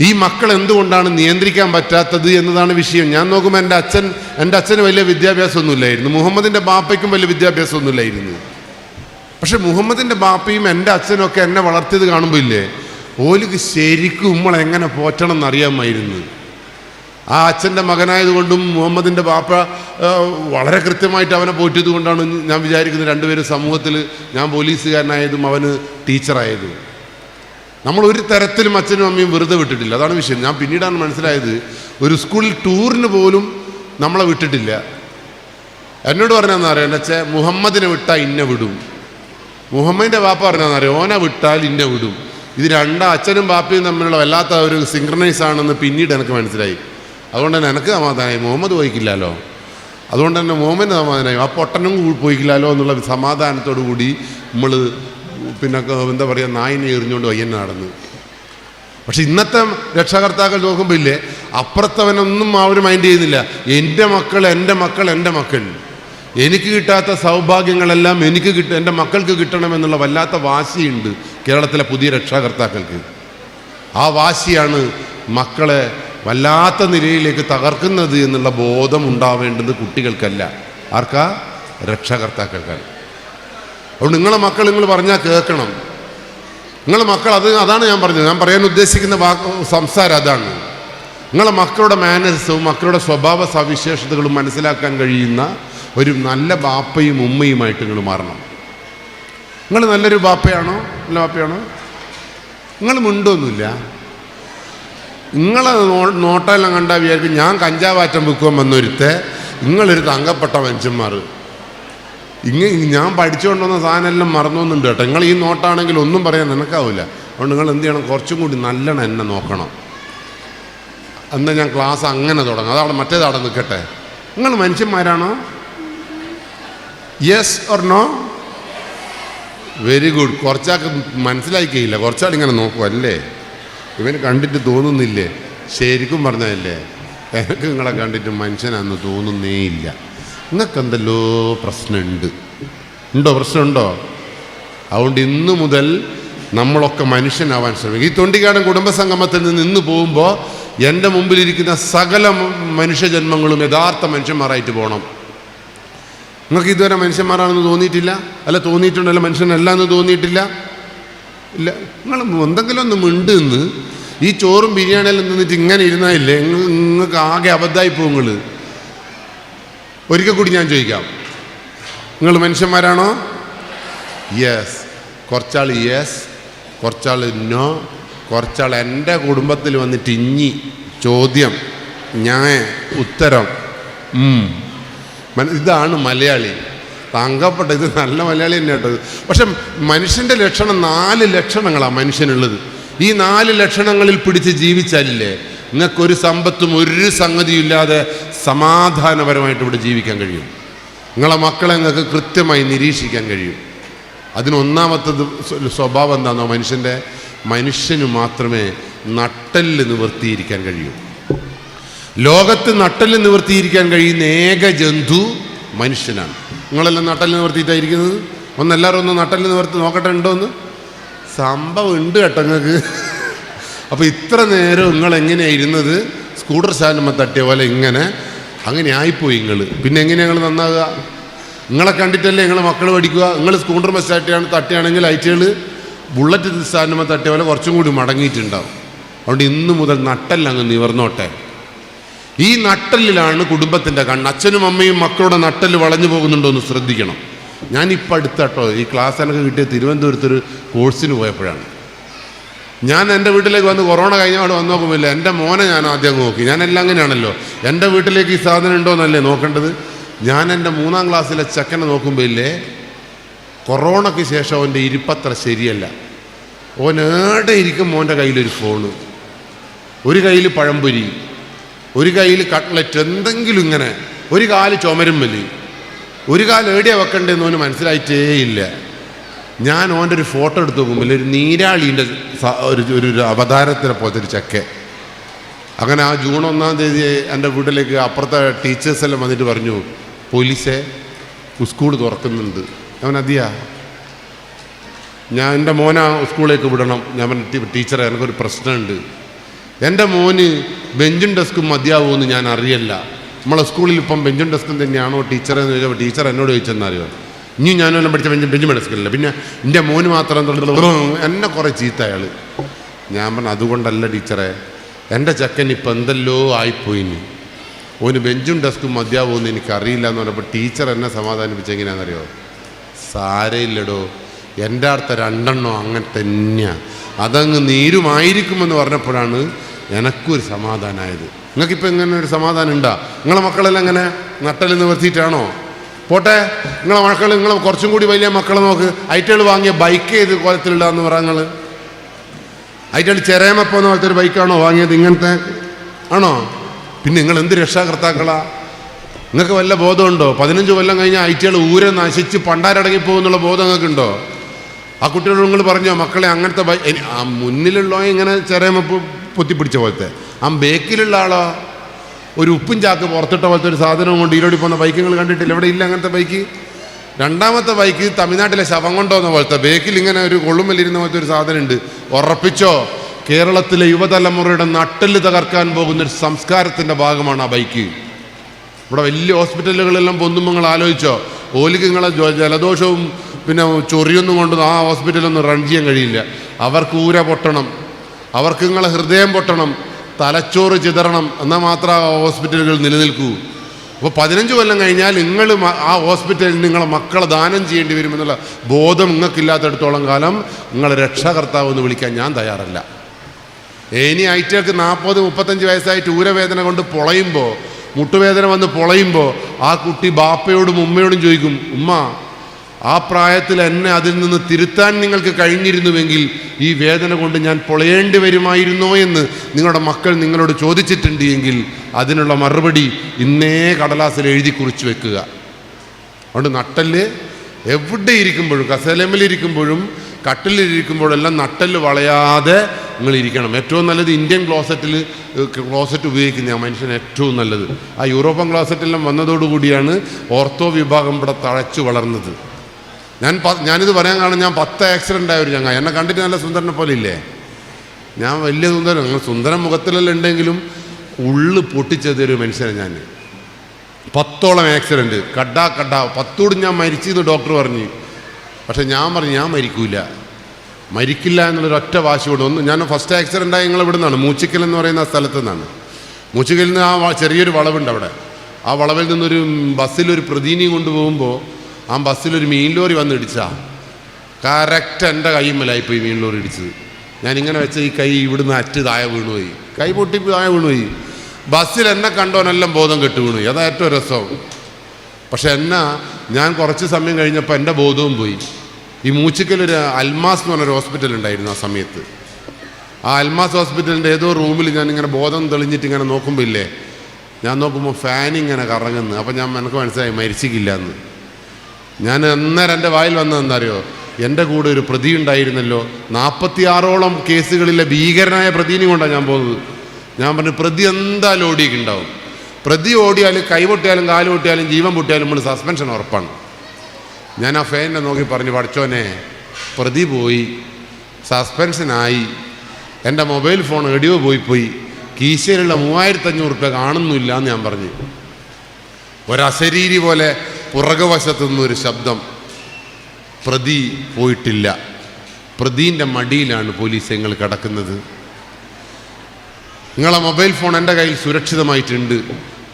ഈ മക്കൾ എന്തുകൊണ്ടാണ് നിയന്ത്രിക്കാൻ പറ്റാത്തത് എന്നതാണ് വിഷയം. ഞാൻ നോക്കുമ്പോൾ എന്റെ അച്ഛൻ എന്റെ അച്ഛന് വലിയ വിദ്യാഭ്യാസമൊന്നുമില്ലായിരുന്നു. മുഹമ്മദിന്റെ ബാപ്പയ്ക്കും വലിയ വിദ്യാഭ്യാസമൊന്നുമില്ലായിരുന്നു. പക്ഷെ മുഹമ്മദിന്റെ ബാപ്പയും എന്റെ അച്ഛനും ഒക്കെ എന്നെ വളർത്തിയത് കാണുമ്പോൾ ഇല്ലേ? ഓലിക്ക് ശരിക്കും ഉമ്മളെ എങ്ങനെ പോറ്റണം എന്നറിയാമായിരുന്നു. ആ അച്ഛന്റെ മകനായതുകൊണ്ടും മുഹമ്മദിന്റെ ബാപ്പ വളരെ കൃത്യമായിട്ട് അവനെ പോറ്റിയത് കൊണ്ടാണ് ഞാൻ വിചാരിക്കുന്നത് രണ്ടുപേരും സമൂഹത്തിൽ ഞാൻ പോലീസുകാരനായതും അവന് ടീച്ചറായതും. നമ്മൾ ഒരു തരത്തിലും അച്ഛനും അമ്മയും വെറുതെ വിട്ടിട്ടില്ല. അതാണ് വിഷയം. ഞാൻ പിന്നീടാണ് മനസ്സിലായത് ഒരു സ്കൂളിൽ ടൂറിന് പോലും നമ്മളെ വിട്ടിട്ടില്ല. എന്നോട് പറഞ്ഞാന്ന് അറിയാം? എന്റെ അച്ഛൻ മുഹമ്മദിനെ വിട്ടാൽ ഇന്ന വിടും. മുഹമ്മദിന്റെ ബാപ്പ പറഞ്ഞാന്ന് അറിയാം? ഓനെ വിട്ടാൽ ഇന്ന വിടും. ഇത് രണ്ടാ അച്ഛനും ബാപ്പയും തമ്മിലുള്ള വല്ലാത്ത ഒരു സിങ്ക്രണൈസ് ആണെന്ന് പിന്നീട് എനിക്ക് മനസ്സിലായി. അതുകൊണ്ട് തന്നെ എനിക്ക് സമാധാനമായി മുഹമ്മദ് പോയിക്കില്ലല്ലോ അതുകൊണ്ട് തന്നെ മുഹമ്മദിന് സമാധാനമായി ആ പൊട്ടനും പോയിക്കില്ലല്ലോ എന്നുള്ള സമാധാനത്തോടു കൂടി നമ്മൾ പിന്നെ എന്താ പറയുക നായിനെ എറിഞ്ഞുകൊണ്ട് വയ്യൻ നടന്ന്. പക്ഷെ ഇന്നത്തെ രക്ഷകർത്താക്കൾ നോക്കുമ്പോൾ ഇല്ലേ അപ്പുറത്തവനൊന്നും അവർ മൈൻഡ് ചെയ്യുന്നില്ല. എന്റെ മക്കൾ എന്റെ മക്കൾ എന്റെ മക്കൾ എനിക്ക് കിട്ടാത്ത സൗഭാഗ്യങ്ങളെല്ലാം എനിക്ക് കിട്ട എന്റെ മക്കൾക്ക് കിട്ടണമെന്നുള്ള വല്ലാത്ത വാശിയുണ്ട് കേരളത്തിലെ പുതിയ രക്ഷാകർത്താക്കൾക്ക്. ആ വാശിയാണ് മക്കളെ വല്ലാത്ത നിലയിലേക്ക് തകർക്കുന്നത് എന്നുള്ള ബോധം ഉണ്ടാവേണ്ടത് കുട്ടികൾക്കല്ല. ആർക്കാ? രക്ഷാകർത്താക്കൾക്കാണ്. അതുകൊണ്ട് നിങ്ങളെ മക്കൾ നിങ്ങൾ പറഞ്ഞാൽ കേൾക്കണം. നിങ്ങളെ മക്കൾ അത് അതാണ് ഞാൻ പറഞ്ഞത്. ഞാൻ പറയാൻ ഉദ്ദേശിക്കുന്ന വാക്ക് സംസാരം അതാണ്. നിങ്ങളെ മക്കളുടെ മാനേഴ്സും മക്കളുടെ സ്വഭാവ സവിശേഷതകളും മനസ്സിലാക്കാൻ കഴിയുന്ന ഒരു നല്ല ബാപ്പയും ഉമ്മയുമായിട്ട് നിങ്ങൾ മാറണം. നിങ്ങൾ നല്ലൊരു ബാപ്പയാണോ നല്ല ബാപ്പയാണോ നിങ്ങൾ മുണ്ടൊന്നുമില്ല. നിങ്ങളെ നോട്ടെല്ലാം കണ്ടാൽ വിചാരിക്കും ഞാൻ കഞ്ചാവാറ്റം വിൽക്കുവാൻ വന്നൊരുത്തെ. നിങ്ങളൊരു തങ്കപ്പെട്ട മനുഷ്യന്മാർ. ഇങ്ങ ഞാൻ പഠിച്ചുകൊണ്ടുവന്ന സാധനം എല്ലാം മറന്നൊന്നുണ്ട് കേട്ടോ. നിങ്ങൾ ഈ നോട്ടാണെങ്കിൽ ഒന്നും പറയാൻ നിനക്കാവില്ല. അതുകൊണ്ട് നിങ്ങൾ എന്ത് ചെയ്യണം? കുറച്ചും കൂടി നല്ലോണം എന്നെ നോക്കണം. എന്നാൽ ഞാൻ ക്ലാസ് അങ്ങനെ തുടങ്ങും. അതവിടെ മറ്റേതവിടെ നിൽക്കട്ടെ. നിങ്ങൾ മനുഷ്യന്മാരാണോ? Yes or no very good കുറച്ചാൾക്ക് മനസ്സിലാക്കിയില്ല കുറച്ചാൾ ഇങ്ങനെ നോക്കും. അല്ലേ? ഇവന് കണ്ടിട്ട് തോന്നുന്നില്ലേ? ശരിക്കും പറഞ്ഞതല്ലേ? എനിക്ക് നിങ്ങളെ കണ്ടിട്ട് മനുഷ്യനാന്ന് തോന്നുന്നേ ഇല്ല നിങ്ങൾക്ക് എന്തെല്ലോ പ്രശ്നമുണ്ട്? ഉണ്ടോ പ്രശ്നമുണ്ടോ? അതുകൊണ്ട് ഇന്ന് മുതൽ നമ്മളൊക്കെ മനുഷ്യനാവാൻ ശ്രമിക്കും. ഈ തൊണ്ടിക്കാടൻ കുടുംബസംഗമത്തിൽ നിന്ന് ഇന്ന് പോകുമ്പോൾ എന്റെ മുമ്പിലിരിക്കുന്ന സകല മനുഷ്യജന്മങ്ങളും യഥാർത്ഥ മനുഷ്യന്മാരായിട്ട് പോകണം നിങ്ങൾക്ക് ഇതുവരെ മനുഷ്യന്മാരാണെന്ന് തോന്നിയിട്ടില്ല? അല്ല തോന്നിയിട്ടുണ്ടല്ലോ മനുഷ്യനല്ല എന്ന് തോന്നിയിട്ടില്ല? ഇല്ല. നിങ്ങൾ എന്തെങ്കിലും ഒന്ന് മിണ്ട് നിന്ന് ഈ ചോറും ബിരിയാണിയെല്ലാം നിന്നിട്ട് ഇങ്ങനെ ഇരുന്നായില്ലേ നിങ്ങൾക്ക് ആകെ അബദ്ധമായി പോകും ഒരിക്കൽ കൂടി ഞാൻ ചോദിക്കാം. നിങ്ങൾ മനുഷ്യന്മാരാണോ? യെസ് കുറച്ചാൾ യെസ് കുറച്ചാൾ നോ കുറച്ചാൾ എന്റെ കുടുംബത്തിൽ വന്നിട്ട് ഇഞ്ഞി ചോദ്യം ഞാൻ ഉത്തരം. ഇതാണ് മലയാളി. താങ്കപ്പെട്ട ഇത് നല്ല മലയാളി തന്നെ കേട്ടത്. പക്ഷെ മനുഷ്യന്റെ ലക്ഷണം നാല് ലക്ഷണങ്ങളാണ് മനുഷ്യനുള്ളത്. ഈ നാല് ലക്ഷണങ്ങളിൽ പിടിച്ച് ജീവിച്ചാലില്ലേ? നിങ്ങൾക്കൊരു സമ്പത്തും ഒരു സംഗതിയും ഇല്ലാതെ സമാധാനപരമായിട്ട് ഇവിടെ ജീവിക്കാൻ കഴിയും. നിങ്ങളെ മക്കളെ നിങ്ങൾക്ക് കൃത്യമായി നിരീക്ഷിക്കാൻ കഴിയും. അതിനൊന്നാമത്തത് സ്വഭാവം എന്താണോ മനുഷ്യന്റെ മനുഷ്യന് മാത്രമേ നട്ടൽ നിവർത്തിയിരിക്കാൻ കഴിയൂ. ലോകത്ത് നട്ടൽ നിവർത്തിയിരിക്കാൻ കഴിയുന്ന ഏക ജന്തു മനുഷ്യനാണ്. നിങ്ങളെല്ലാം നട്ടൽ നിവർത്തിയിട്ടായിരിക്കുന്നത് ഒന്നെല്ലാവരും ഒന്ന് നട്ടൽ നിവർത്തി നോക്കട്ടെ ഉണ്ടോ എന്ന് സംഭവം ഉണ്ട് കേട്ടോ നിങ്ങൾക്ക്. അപ്പോൾ ഇത്ര നേരം നിങ്ങൾ എങ്ങനെയാണ് ഇരുന്നത്? സ്കൂട്ടർ സ്റ്റാൻഡുമ്പോൾ തട്ടിയ പോലെ ഇങ്ങനെ. അങ്ങനെ ആയിപ്പോയി നിങ്ങൾ പിന്നെ എങ്ങനെയാണ് ഞങ്ങൾ നന്നാകുക നിങ്ങളെ കണ്ടിട്ടല്ലേ നിങ്ങൾ മക്കൾ പഠിക്കുക? നിങ്ങൾ സ്കൂട്ടർ സ്റ്റാർട്ടിയാണ് തട്ടിയാണെങ്കിൽ ഐറ്റുകൾ ബുള്ളറ്റ് സ്റ്റാൻഡുമ്പോൾ തട്ടിയ പോലെ കുറച്ചും കൂടി മടങ്ങിയിട്ടുണ്ടാവും. അതുകൊണ്ട് ഇന്ന് മുതൽ നട്ടല്ലങ്ങ് നിവർന്നോട്ടെ. ഈ നട്ടലിലാണ് കുടുംബത്തിന്റെ കണ്ണ്. അച്ഛനും അമ്മയും മക്കളുടെ നട്ടൽ വളഞ്ഞു പോകുന്നുണ്ടോ എന്ന് ശ്രദ്ധിക്കണം. ഞാനിപ്പോൾ അടുത്ത കേട്ടോ ഈ ക്ലാസ് എനിക്ക് കിട്ടിയ തിരുവനന്തപുരത്തൊരു കോഴ്സിന് പോയപ്പോഴാണ്. ഞാൻ എന്റെ വീട്ടിലേക്ക് വന്ന് കൊറോണ കഴിഞ്ഞ അവിടെ വന്ന് നോക്കുമില്ല എന്റെ മോനെ ഞാൻ ആദ്യം നോക്കി. ഞാൻ എല്ലാം അങ്ങനെയാണല്ലോ. എന്റെ വീട്ടിലേക്ക് ഈ സാധനം ഉണ്ടോ എന്നല്ലേ നോക്കേണ്ടത്? ഞാൻ എന്റെ മൂന്നാം ക്ലാസ്സിലെ ചെക്കനെ നോക്കുമ്പോൾ ഇല്ലേ? കൊറോണയ്ക്ക് ശേഷം അവന്റെ ഇരിപ്പത്ര ശരിയല്ല. ഓൻ ഏടെ ഇരിക്കും മോന്റെ കയ്യിലൊരു ഫോണ്. ഒരു കയ്യിൽ പഴംപൊരി ഒരു കയ്യിൽ കട്ട്ലറ്റ് എന്തെങ്കിലും ഇങ്ങനെ. ഒരു കാൽ ചുമരും വലി ഒരു കാൽ ഏടിയ വെക്കണ്ടേന്ന് ഓന് മനസ്സിലായിട്ടേ ഇല്ല. ഞാൻ ഓന്റെ ഒരു ഫോട്ടോ എടുത്ത് നോക്കുമ്പോൾ ഒരു നീരാളീന്റെ ഒരു ഒരു അവതാരത്തിനെ പോലത്തെ ഒരു ചെക്കെ. അങ്ങനെ ആ ജൂൺ ഒന്നാം തീയതി എന്റെ വീട്ടിലേക്ക് അപ്പുറത്തെ ടീച്ചേഴ്സെല്ലാം വന്നിട്ട് പറഞ്ഞു പോലീസെ സ്കൂൾ തുറക്കുന്നുണ്ട്. അവൻ അതിയാ? ഞാൻ എന്റെ മോനെ സ്കൂളിലേക്ക് വിടണം. ഞാൻ ടീച്ചറെ എനിക്കൊരു പ്രശ്നമുണ്ട്. എന്റെ മോന് ബെഞ്ചും ഡെസ്കും മതിയാവുമെന്ന് ഞാൻ അറിയല്ല. നമ്മളെ സ്കൂളിൽ ഇപ്പം ബെഞ്ചും ഡെസ്കും തന്നെയാണോ ടീച്ചറെ എന്ന് ചോദിച്ചപ്പോൾ ടീച്ചർ എന്നോട് ചോദിച്ചെന്നറിയോ ഇനി ഞാനെല്ലാം പഠിച്ച ബെഞ്ചും ബെഞ്ചും ഡെസ്കില്ല പിന്നെ എന്റെ മോന് മാത്രം എന്നെ കുറേ ചീത്ത അയാൾ ഞാൻ പറഞ്ഞു അതുകൊണ്ടല്ല ടീച്ചറെ എന്റെ ചെക്കൻ ഇപ്പം എന്തെല്ലോ ആയിപ്പോയിന്. ഓന് ബെഞ്ചും ഡെസ്കും മതിയാവുമെന്ന് എനിക്കറിയില്ല എന്ന് പറഞ്ഞപ്പോൾ ടീച്ചർ എന്നെ സമാധാനിപ്പിച്ചെങ്ങനെയാണെന്നറിയോ സാരയില്ലടോ. എന്റെ അടുത്ത രണ്ടെണ്ണോ അങ്ങനെ തന്നെയാണ് അതങ്ങ് നീരുമായിരിക്കുമെന്ന് പറഞ്ഞപ്പോഴാണ് എനക്കൊരു സമാധാനമായത് നിങ്ങൾക്കിപ്പോൾ ഇങ്ങനെ ഒരു സമാധാനം ഉണ്ടാ? നിങ്ങളെ മക്കളെല്ലാം എങ്ങനെ നട്ടൽ നിവർത്തിയിട്ടാണോ? പോട്ടെ നിങ്ങളെ മക്കൾ നിങ്ങൾ കുറച്ചും കൂടി വലിയ മക്കളെ നോക്ക്. ഐറ്റകൾ വാങ്ങിയ ബൈക്ക് ഏത് കോലത്തിലുള്ളതെന്ന് പറ നിങ്ങൾ ഐറ്റകൾ ചെരയമപ്പോന്ന പോലത്തെ ഒരു ബൈക്കാണോ വാങ്ങിയത് ഇങ്ങനത്തെ? ആണോ? പിന്നെ നിങ്ങൾ എന്ത് രക്ഷാകർത്താക്കളാ? നിങ്ങൾക്ക് വല്ല ബോധമുണ്ടോ? പതിനഞ്ച് കൊല്ലം കഴിഞ്ഞാൽ ഐറ്റകൾ ഊരെ നശിച്ച് പണ്ടാരടങ്ങി പോകുന്നുള്ള ബോധം നിങ്ങൾക്കുണ്ടോ ആ കുട്ടികളോട് നിങ്ങൾ പറഞ്ഞോ മക്കളെ അങ്ങനത്തെ ബൈ ആ മുന്നിലുള്ള ഇങ്ങനെ ചെറിയമപ്പ് പൊത്തിപ്പിടിച്ച പോലത്തെ. ആ ബേക്കിലുള്ള ആളോ? ഒരു ഉപ്പും ചാക്ക് പുറത്തിട്ട പോലത്തെ ഒരു സാധനവും കൊണ്ട് ഈരോടി പോകുന്ന ബൈക്കുകൾ കണ്ടിട്ടില്ല. ഇവിടെ ഇല്ല അങ്ങനത്തെ ബൈക്ക്. രണ്ടാമത്തെ ബൈക്ക് തമിഴ്നാട്ടിലെ ശവം കൊണ്ടുവന്ന പോലത്തെ. ബേക്കിൽ ഇങ്ങനെ ഒരു കൊള്ളുമല്ലിരുന്ന പോലത്തെ ഒരു സാധനം ഉണ്ട് ഉറപ്പിച്ചോ? കേരളത്തിലെ യുവതലമുറയുടെ നട്ടൽ തകർക്കാൻ പോകുന്ന ഒരു സംസ്കാരത്തിന്റെ ഭാഗമാണ് ആ ബൈക്ക്. ഇവിടെ വലിയ ഹോസ്പിറ്റലുകളെല്ലാം പൊന്നും നിങ്ങൾ ആലോചിച്ചോ? ഓലിക്ക് നിങ്ങളെ ജലദോഷവും പിന്നെ ചൊറിയൊന്നും കൊണ്ട് ആ ഹോസ്പിറ്റലൊന്നും റൺ ചെയ്യാൻ കഴിയില്ല. അവർക്ക് ഊര പൊട്ടണം. അവർക്ക് നിങ്ങളെ ഹൃദയം പൊട്ടണം. തലച്ചോറ് ചിതറണം എന്നാൽ മാത്രം ആ ഹോസ്പിറ്റലുകൾ നിലനിൽക്കൂ. അപ്പോൾ പതിനഞ്ച് കൊല്ലം കഴിഞ്ഞാൽ നിങ്ങൾ ആ ഹോസ്പിറ്റലിൽ നിങ്ങളെ മക്കളെ ദാനം ചെയ്യേണ്ടി വരുമെന്നുള്ള ബോധം നിങ്ങൾക്കില്ലാത്തടത്തോളം കാലം നിങ്ങളെ രക്ഷാകർത്താവ് എന്ന് വിളിക്കാൻ ഞാൻ തയ്യാറല്ല. ഇനി ഐറ്റക്ക് നാൽപ്പത് മുപ്പത്തഞ്ച് വയസ്സായിട്ട് ഊരവേദന കൊണ്ട് പൊളയുമ്പോൾ മുട്ടുവേദന വന്ന് പൊളയുമ്പോൾ ആ കുട്ടി ബാപ്പയോടും ഉമ്മയോടും ചോദിക്കും ഉമ്മ ആ പ്രായത്തിൽ എന്നെ അതിൽ നിന്ന് തിരുത്താൻ നിങ്ങൾക്ക് കഴിഞ്ഞിരുന്നുവെങ്കിൽ ഈ വേദന കൊണ്ട് ഞാൻ പൊളയേണ്ടി വരുമായിരുന്നോ എന്ന് നിങ്ങളുടെ മക്കൾ നിങ്ങളോട് ചോദിച്ചിട്ടുണ്ട് എങ്കിൽ അതിനുള്ള മറുപടി ഇന്നേ കടലാസിൽ എഴുതി കുറിച്ച് വെക്കുക. അതുകൊണ്ട് നട്ടൽ എവിടെ ഇരിക്കുമ്പോഴും കസേലമ്മിലിരിക്കുമ്പോഴും കട്ടിലിരിക്കുമ്പോഴെല്ലാം നട്ടൽ വളയാതെ നിങ്ങൾ ഇരിക്കണം. ഏറ്റവും നല്ലത് ഇന്ത്യൻ ക്ലോസറ്റിൽ ക്ലോസറ്റ് ഉപയോഗിക്കുന്ന മനുഷ്യൻ ഏറ്റവും നല്ലത്. ആ യൂറോപ്യൻ ക്ലോസറ്റെല്ലാം വന്നതോടുകൂടിയാണ് ഓർത്തോ വിഭാഗം ഇവിടെ തഴച്ചു വളർന്നത്. ഞാൻ ഞാനിത് പറയാൻ കാരണം ഞാൻ പത്ത് ആക്സിഡന്റ് ആയ ഒരു ചങ്ങ എന്നെ കണ്ടിട്ട് നല്ല സുന്ദരനെ പോലെ ഇല്ലേ? ഞാൻ വലിയ സുന്ദരൻ. സുന്ദരൻ മുഖത്തിലെല്ലാം ഉണ്ടെങ്കിലും ഉള്ളു പൊട്ടിച്ചതൊരു മനുഷ്യനാണ് ഞാൻ പത്തോളം ആക്സിഡന്റ് കഡാ കഡാ പത്തോടും ഞാൻ മരിച്ചെന്ന് ഡോക്ടർ പറഞ്ഞു. പക്ഷെ ഞാൻ പറഞ്ഞു ഞാൻ മരിക്കൂല. മരിക്കില്ല എന്നുള്ളൊരു ഒറ്റ വാശി കൊണ്ട് ഒന്ന് ഞാൻ ഫസ്റ്റ് ആക്സിഡന്റ് ആയി നിങ്ങൾ ഇവിടെ നിന്നാണ് മൂച്ചിക്കൽ എന്ന് പറയുന്ന സ്ഥലത്തു നിന്നാണ്. മൂച്ചിക്കലിൽ നിന്ന് ആ ചെറിയൊരു വളവുണ്ട് അവിടെ. ആ വളവിൽ നിന്നൊരു ബസ്സിലൊരു പ്രതിനിധി കൊണ്ടുപോകുമ്പോൾ ആ ബസ്സിലൊരു മീൻ ലോറി വന്ന് ഇടിച്ചാ. കറക്റ്റ് എന്റെ കൈമ്മലായിപ്പോയി മീൻ ലോറി ഇടിച്ചത്. ഞാൻ ഇങ്ങനെ വെച്ച ഈ കൈ ഇവിടുന്ന് അറ്റ് താഴെ വീണുപോയി. കൈ പൊട്ടി താഴെ വീണുപോയി. ബസ്സിൽ എന്നെ കണ്ടോനെല്ലാം ബോധം കെട്ട് വീണു അതാ ഏറ്റവും രസം. പക്ഷെ എന്നാ ഞാൻ കുറച്ച് സമയം കഴിഞ്ഞപ്പോൾ എന്റെ ബോധവും പോയി. ഈ മൂച്ചിക്കലൊരു അൽമാസ് എന്ന് പറഞ്ഞൊരു ഹോസ്പിറ്റൽ ഉണ്ടായിരുന്നു ആ സമയത്ത്. ആ അൽമാസ് ഹോസ്പിറ്റലിന്റെ ഏതോ റൂമിൽ ഞാൻ ഇങ്ങനെ ബോധം തെളിഞ്ഞിട്ട് ഇങ്ങനെ നോക്കുമ്പോൾ ഇല്ലേ? ഞാൻ നോക്കുമ്പോൾ ഫാൻ ഇങ്ങനെ കറങ്ങുന്നു. അപ്പം ഞാൻ എനിക്ക് മനസ്സിലായി മരിച്ചിക്കില്ല എന്ന്. ഞാൻ അന്നേരം എന്റെ വായിൽ വന്നതെന്നറിയോ എന്റെ കൂടെ ഒരു പ്രതി ഉണ്ടായിരുന്നല്ലോ. നാൽപ്പത്തിയാറോളം കേസുകളിലെ ഭീകരനായ പ്രതിനെ കൊണ്ടാണ് ഞാൻ പോകുന്നത്. ഞാൻ പറഞ്ഞു പ്രതി എന്തായാലും ഓടിയിട്ടുണ്ടാവും പ്രതി ഓടിയാലും കൈ പൊട്ടിയാലും കാൽ പൊട്ടിയാലും ജീവൻ പൊട്ടിയാലും നമ്മൾ സസ്പെൻഷൻ ഉറപ്പാണ്. ഞാൻ ആ ഫാനിനെ നോക്കി പറഞ്ഞു പഠിച്ചോനെ പ്രതി പോയി സസ്പെൻഷനായി എന്റെ മൊബൈൽ ഫോൺ എടിയോ പോയി പോയി. കീശയിലുള്ള മൂവായിരത്തഞ്ഞൂറ് റുപ്യ കാണുന്നില്ല എന്ന് ഞാൻ പറഞ്ഞു. ഒരശരീരി പോലെ പുറകുവശത്തു നിന്നൊരു ശബ്ദം. പ്രതി പോയിട്ടില്ല. പ്രതിന്റെ മടിയിലാണ് പോലീസ് ഞങ്ങൾ കിടക്കുന്നത്. നിങ്ങളെ മൊബൈൽ ഫോൺ എന്റെ കയ്യിൽ സുരക്ഷിതമായിട്ടുണ്ട്.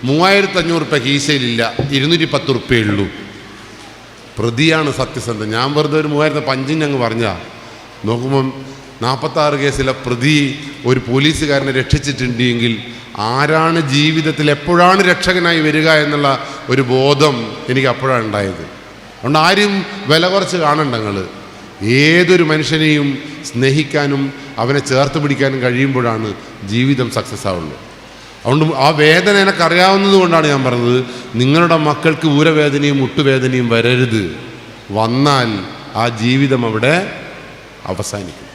മൂവായിരത്തി അഞ്ഞൂറ് റുപ്യ കീശയിലില്ല. ഇരുന്നൂറ്റി പത്ത് റുപ്യേ ഉള്ളൂ. പ്രതിയാണ് സത്യസന്ധൻ. ഞാൻ വെറുതെ ഒരു മൂവായിരത്തി പഞ്ചിന് അങ്ങ് പറഞ്ഞാ നോക്കുമ്പം നാൽപ്പത്താറ് കേസിലെ പ്രതി ഒരു പോലീസുകാരനെ രക്ഷിച്ചിട്ടുണ്ട് എങ്കിൽ ആരാണ് ജീവിതത്തിൽ എപ്പോഴാണ് രക്ഷകനായി വരിക എന്നുള്ള ഒരു ബോധം എനിക്ക് അപ്പോഴാണ് ഉണ്ടായത്. അതുകൊണ്ട് ആരും വില കുറച്ച് കാണണ്ട നിങ്ങൾ ഏതൊരു മനുഷ്യനെയും സ്നേഹിക്കാനും അവനെ ചേർത്ത് പിടിക്കാനും കഴിയുമ്പോഴാണ് ജീവിതം സക്സസ് ആവുള്ളൂ. അതുകൊണ്ട് ആ വേദന എനിക്കറിയാവുന്നത് കൊണ്ടാണ് ഞാൻ പറഞ്ഞത് നിങ്ങളുടെ മക്കൾക്ക് ഊരവേദനയും മുട്ടുവേദനയും വരരുത്. വന്നാൽ ആ ജീവിതം അവിടെ അവസാനിക്കും.